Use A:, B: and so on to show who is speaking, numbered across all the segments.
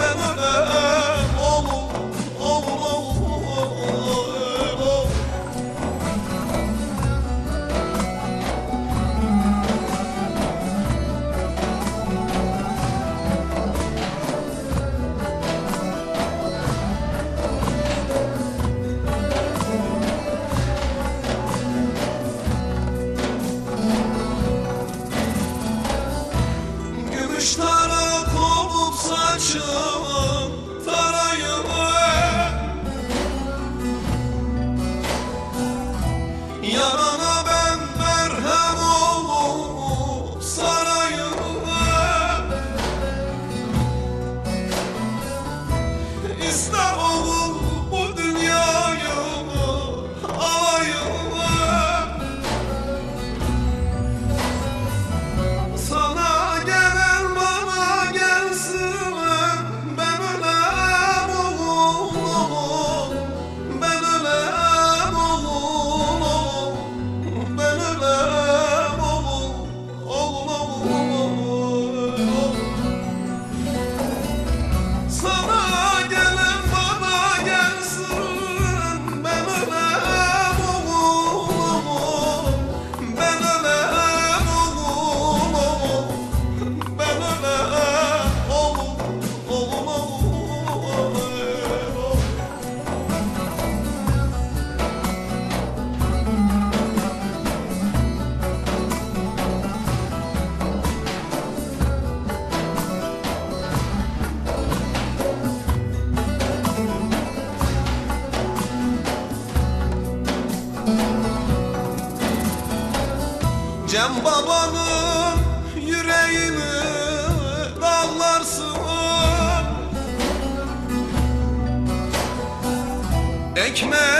A: Remember çekme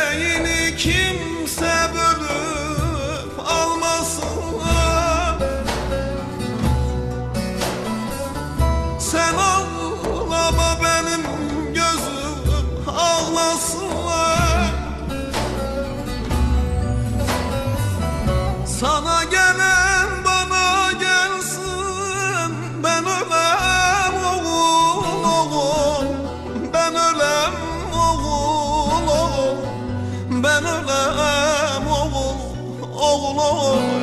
A: ben ölem oğul,
B: oğlum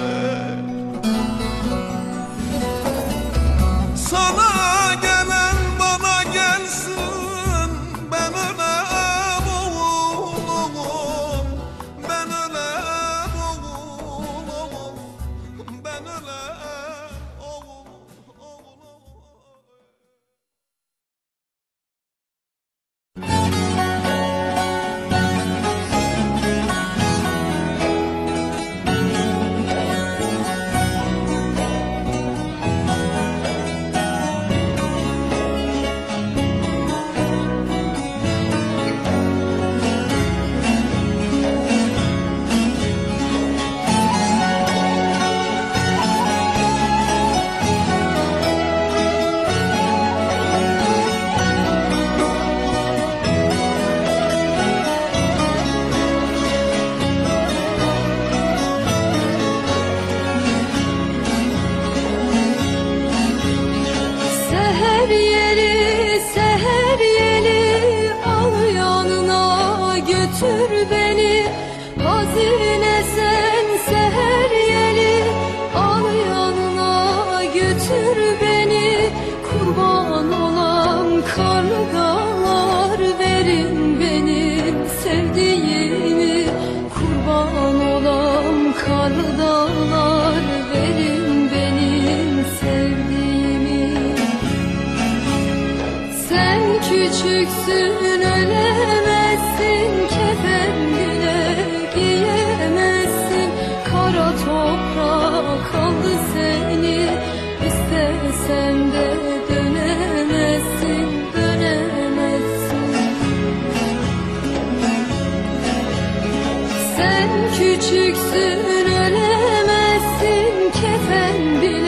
B: Küçüksün ölemezsin. Kefendine giyemezsin. Kara toprak aldı seni. İstesen de dönemezsin dönemezsin. Sen küçüksün ölemezsin. Kefen bile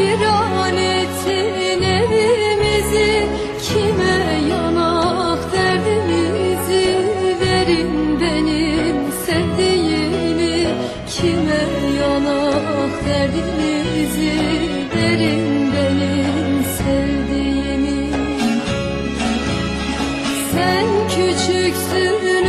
B: viran ettin evimizi Kime yanak derdimizi verin benim sevdiğimi Kime yanak derdimizi verin benim sevdiğimi. Sen küçüksün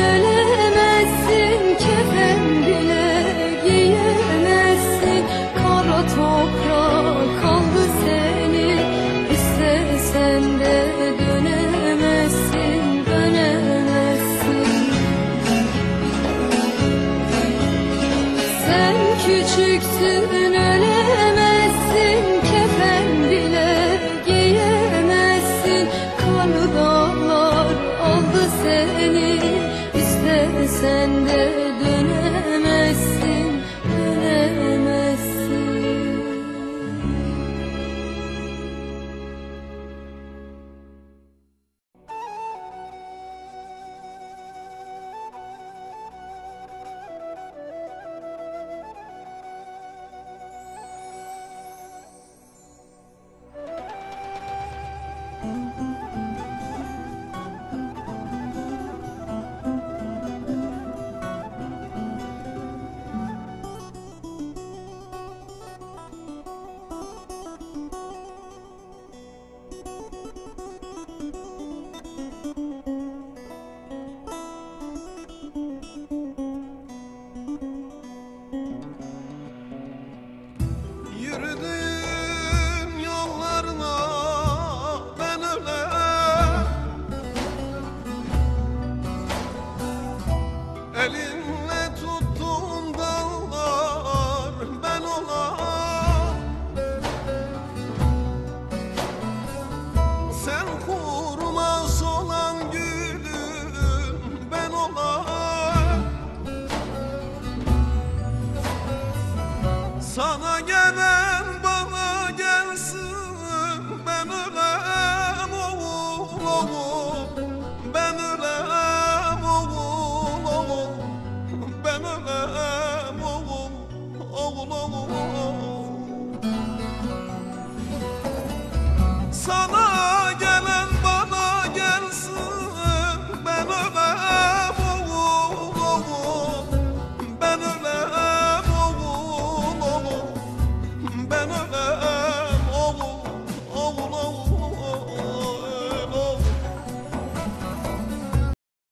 B: sana